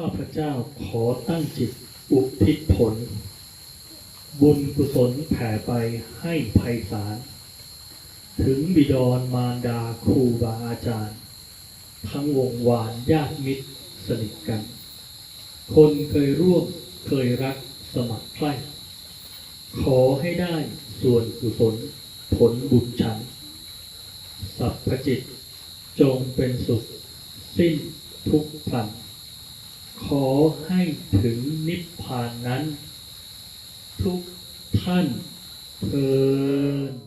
ข้าพเจ้าขอตั้งจิตอุทิศผล บุญกุศลแผ่ไปให้ไพศาล ถึงบิดรมารดาครูบาอาจารย์ ทั้งวงวานญาติมิตรสนิทกัน คนเคยร่วมเคยรักสมัครใคร่ขอให้ได้ส่วนกุศลผลบุญฉัน สัพพจิตจงเป็นสุข สิ้นทุกข์พลัน ขอให้ถึงนิพพานนั้น ทุกท่านเทิน